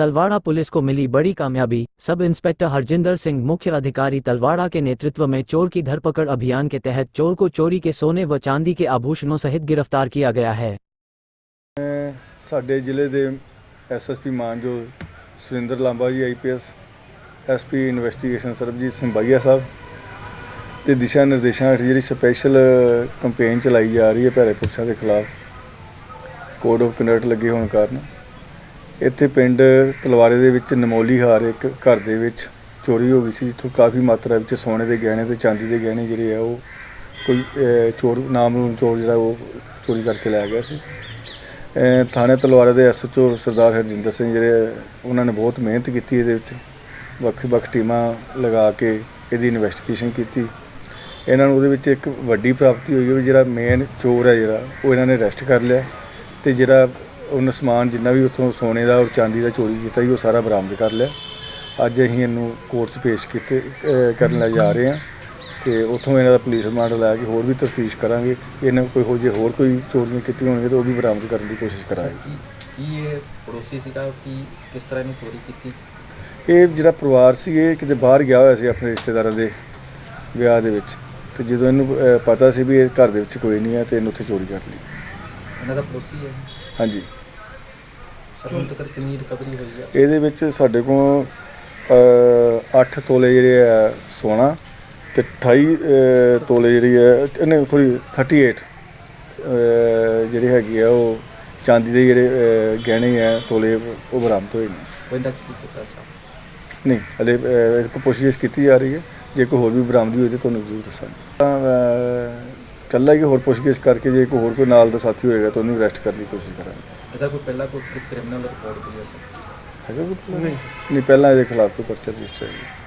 Talwara police को मिली बड़ी कामयाबी सब इंस्पेक्टर हरजिंदर सिंह मुख्य अधिकारी तलवाड़ा के नेतृत्व में चोर की धरपकड़ अभियान के तहत चोर को चोरी के सोने व चांदी के आभूषणों सहित गिरफ्तार किया गया है ਸਾਡੇ ਜ਼ਿਲ੍ਹੇ ਦੇ SSP ਮਾਨਜੋ Surinder Lamba ji IPS SP investigation Sarabjit Singh ਬਾਈਆ ਸਾਹਿਬ ਤੇ ਦਿਸ਼ਾ ਨਿਰਦੇਸ਼ਾਂ ਹੇਠ ਜਿਹੜੀ ਸਪੈਸ਼ਲ ਕੰਪੇਨ ਚਲਾਈ ਜਾ ਰਹੀ ਹੈ ਭੈੜੇ ਪੁਰਸ਼ਾਂ ਦੇ ਖਿਲਾਫ ਕੋਡ ਆਫ ਕੰਡਕਟ ਲੱਗੇ ਹੋਣ ਕਾਰਨ ਇੱਥੇ ਪਿੰਡ ਤਲਵਾਰੇ ਦੇ ਵਿੱਚ ਨਮੋਲੀ ਹਾਰ ਇੱਕ ਘਰ ਦੇ ਵਿੱਚ ਚੋਰੀ ਹੋ ਗਈ ਸੀ, ਜਿੱਥੋਂ ਕਾਫੀ ਮਾਤਰਾ ਵਿੱਚ ਸੋਨੇ ਦੇ ਗਹਿਣੇ ਤੇ ਚਾਂਦੀ ਦੇ ਗਹਿਣੇ ਜਿਹੜੇ ਆ ਉਹ ਕੋਈ ਚੋਰ, ਨਾਮ ਨਾਮਲੂਮ ਚੋਰ ਜਿਹੜਾ ਉਹ ਚੋਰੀ ਕਰਕੇ ਲੈ ਗਿਆ ਸੀ। ਥਾਣੇ ਤਲਵਾਰੇ ਦੇ ਐਸਐਚਓ ਸਰਦਾਰ ਹਰਜਿੰਦਰ ਸਿੰਘ ਜਿਹੜੇ ਉਹਨਾਂ ਨੇ ਬਹੁਤ ਮਿਹਨਤ ਕੀਤੀ ਇਹਦੇ ਵਿੱਚ। ਵੱਖ ਵੱਖ ਟੀਮਾਂ ਲਗਾ ਕੇ ਇਹਦੀ ਇਨਵੈਸਟੀਗੇਸ਼ਨ ਕੀਤੀ। ਇਹਨਾਂ ਨੂੰ ਉਹਦੇ ਵਿੱਚ ਇੱਕ ਵੱਡੀ ਪ੍ਰਾਪਤੀ ਹੋਈ ਹੈ ਵੀ ਜਿਹੜਾ ਮੇਨ ਚੋਰ ਹੈ ਜਿਹੜਾ, ਉਹ ਇਹਨਾਂ ਨੇ ਅਰੈਸਟ ਕਰ ਲਿਆ ਤੇ ਜਿਹੜਾ ਉਹਨ ਸਮਾਨ ਜਿੰਨਾ ਵੀ ਉੱਥੋਂ ਸੋਨੇ ਦਾ ਔਰ ਚਾਂਦੀ ਦਾ ਚੋਰੀ ਕੀਤਾ ਸੀ ਉਹ ਸਾਰਾ ਬਰਾਮਦ ਕਰ ਲਿਆ। ਅੱਜ ਅਸੀਂ ਇਹਨੂੰ ਕੋਰਟ 'ਚ ਪੇਸ਼ ਕੀਤੇ ਅਹ ਕਰਨ ਲਈ ਜਾ ਰਹੇ ਹਾਂ ਤੇ ਉੱਥੋਂ ਇਹਨਾਂ ਦਾ ਪੁਲਿਸ ਰਿਮਾਂਡ ਲੈ ਕੇ ਹੋਰ ਵੀ ਤਫਤੀਸ਼ ਕਰਾਂਗੇ। ਇਹਨਾਂ ਕੋਈ ਹੋ ਜੇ ਹੋਰ ਕੋਈ ਚੋਰੀਆਂ ਕੀਤੀਆਂ ਹੋਣਗੀਆਂ ਤਾਂ ਉਹ ਵੀ ਬਰਾਮਦ ਕਰਨ ਦੀ ਕੋਸ਼ਿਸ਼ ਕਰਾਂਗੇ। ਕੀ ਕੀ ਇਹ ਪੜੋਸੀ ਸੀਗਾ? ਕੀ ਕਿਸ ਤਰ੍ਹਾਂ ਇਹਨੇ ਚੋਰੀ ਕੀਤੀ? ਇਹ ਜਿਹੜਾ ਪਰਿਵਾਰ ਸੀ ਇਹ ਕਿਤੇ ਬਾਹਰ ਗਿਆ ਹੋਇਆ ਸੀ ਆਪਣੇ ਰਿਸ਼ਤੇਦਾਰਾਂ ਦੇ ਵਿਆਹ ਦੇ ਵਿੱਚ। ਤੇ ਜਦੋਂ ਇਹਨੂੰ ਅਹ, ਪਤਾ ਸੀ ਵੀ ਇਹ ਘਰ ਦੇ ਵਿੱਚ ਕੋਈ ਨਹੀਂ ਹੈ ਤੇ ਇਹਨੂੰ ਉੱਥੇ ਚੋਰੀ ਕਰ ਲਈ। ਇਹਨਾਂ ਦਾ ਪੜੋਸੀ ਹੈ। ਹਾਂਜੀ। ਸਰ ਹੁਣ ਤੱਕ ਕਿੰਨੀ ਰਿਕਵਰੀ ਹੋਈ ਹੈ ਇਹਦੇ ਵਿੱਚ ਸਾਡੇ ਕੋਲ 8 ਤੋਲੇ ਜਿਹੜੇ ਆ ਸੋਨਾ ਤੇ 28 ਅਹ, ਤੋਲੇ ਜਿਹੜੀ ਹੈ ਇਹਨੇ ਥੋੜੀ 38 ਅਹ, ਜਿਹੜੀ ਹੈਗੀ ਆ ਉਹ ਚਾਂਦੀ ਦੇ ਜਿਹੜੇ ਗਹਿਣੇ ਆ ਤੋਲੇ ਉਹ ਬਰਾਮਦ ਹੋਏ ਨੇ। ਉਹ ਇਹਦਾ ਕੀ ਕੀਤਾ ਸਰ? ਨਹੀਂ ਹਲੇ ਅਹ, ਇਸ ਕੋ ਪੁੱਛਗਿੱਛ ਕੀਤੀ ਜਾ ਰਹੀ ਹੈ। ਜੇ ਕੋਈ ਹੋਰ ਵੀ ਬਰਾਮਦੀ ਹੋਈ ਤੇ ਤੁਹਾਨੂੰ ਜ਼ਰੂਰ ਦੱਸਾਂਗੇ। ਤਾਂ ਅਹ, ਕੱਲਾ ਹੀ ਹੋਰ ਪੁੱਛਗਿੱਛ ਕਰਕੇ ਜੇ ਕੋਈ ਹੋਰ ਕੋਈ ਨਾਲ ਦਾ ਸਾਥੀ ਹੋਏਗਾ ਤਾਂ ਉਹਨੂੰ ਅਰੈਸਟ ਕਰਨ ਦੀ ਕੋਸ਼ਿਸ਼ ਕਰਾਂਗੇ। ਇਹਦਾ ਕੋਈ ਪਹਿਲਾਂ ਕੋਈ ਕ੍ਰਿਮੀਨਲ ਰਿਪੋਰਟ ਹੋਈ ਹੈ ਸਰ? ਹੈਗਾ ਕੋਈ? ਨਹੀਂ ਨਹੀਂ ਪਹਿਲਾਂ ਇਹਦੇ ਖਿਲਾਫ ਕੋਈ ਪਰਚਾ ਰਜਿਸਟਰ ਹੈ